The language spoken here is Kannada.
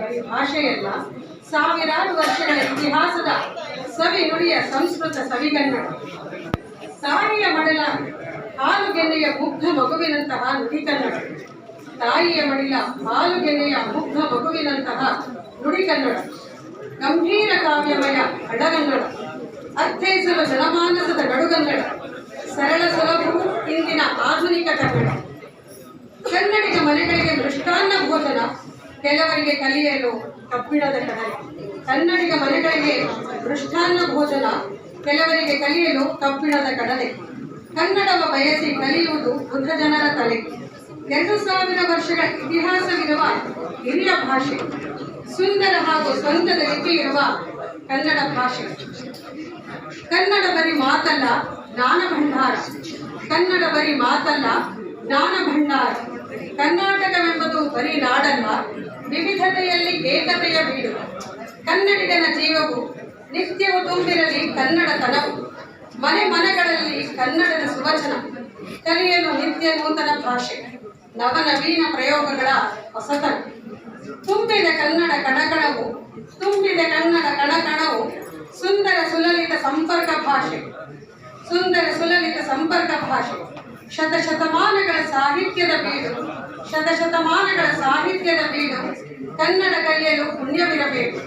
ಬರೀ ಭಾಷೆಯಲ್ಲ, ಸಾವಿರಾರು ವರ್ಷಗಳ ಇತಿಹಾಸದ ಸವಿ ನುಡಿಯ ಸಂಸ್ಕೃತ ಸವಿಗನ್ನಡ ತಾಯಿಯ ಮಡಲ ಹಾಲುಗೆನ್ನೆಯ ಮುಗ್ಧ ಮಗುವಿನಂತಹ ನುಡಿ ಕನ್ನಡ. ತಾಯಿಯ ಮಡಿಲ ಹಾಲುಗೆನ್ನೆಯ ಮುಗ್ಧ ಮಗುವಿನಂತಹ ನುಡಿ ಕನ್ನಡ. ಗಂಭೀರ ಕಾವ್ಯಮಯ ಅಡಗನ್ನಡ. ಅರ್ಥೈಸಲು ಜನಮಾನಸದ ನಡುಗನ್ನಡ ಸರಳ ಸುಲಭವು ಇಂದಿನ ಆಧುನಿಕ ಕನ್ನಡ. ಕನ್ನಡಿಗ ಮನೆಗಳಿಗೆ ದೃಷ್ಟಾನ್ನ ಕೆಲವರಿಗೆ ಕಲಿಯಲು ಕಬ್ಬಿಣದ ಕಡಲೆ ಕನ್ನಡಿಗ ಮನೆಗಳಿಗೆ ಮೃಷ್ಟಾನ್ನ ಭೋಜನ ಕೆಲವರಿಗೆ ಕಲಿಯಲು ಕಬ್ಬಿಣದ ಕಡಲೆ ಕನ್ನಡವ ಬಯಸಿ ಕಲಿಯುವುದು ಬುದ್ಧ ಜನರ ತಲೆ ಎರಡು ಸಾವಿರ ವರ್ಷಗಳ ಇತಿಹಾಸವಿರುವ ಹಿರಿಯ ಭಾಷೆ, ಸುಂದರ ಹಾಗೂ ಸ್ವಂತದ ಲಿಪಿ ಇರುವ ಕನ್ನಡ ಭಾಷೆ. ಕನ್ನಡ ಬರಿ ಮಾತಲ್ಲ, ಜ್ಞಾನ ಭಂಡಾರ. ಕನ್ನಡ ಬರಿ ಮಾತಲ್ಲ, ಜ್ಞಾನ ಭಂಡಾರ. ಬರೀ ನಾಡಲ್ಲ ವಿವಿಧತೆಯಲ್ಲಿ ಏಕತೆಯ ಬೀಡು. ಕನ್ನಡಿಗನ ಜೀವವು ನಿತ್ಯವು ತುಂಬಿರಲಿ ಕನ್ನಡತನವು ಮನೆ ಮನೆಗಳಲ್ಲಿ ಕನ್ನಡದ ಸುವಚನ, ಕಲಿಯಲು ನಿತ್ಯ ನೂತನ ಭಾಷೆ ನವನವೀನ ಪ್ರಯೋಗಗಳ ಹೊಸತನ. ತುಂಬಿದ ಕನ್ನಡ ಕಣಕಣವು, ತುಂಬಿದ ಕನ್ನಡ ಕಣಕಣವು ಸುಂದರ ಸುಲಲಿತ ಸಂಪರ್ಕ ಭಾಷೆ, ಸುಂದರ ಸುಲಲಿತ ಸಂಪರ್ಕ ಭಾಷೆ. ಶತಶತಮಾನಗಳ ಸಾಹಿತ್ಯದ ಬೀಡು. ಶತಶತಮಾನಗಳ ಸಾಹಿತ್ಯದ ಬೀಡು ಕನ್ನಡ ಕಲಿಯಲು ಪುಣ್ಯವಿರಬೇಕು.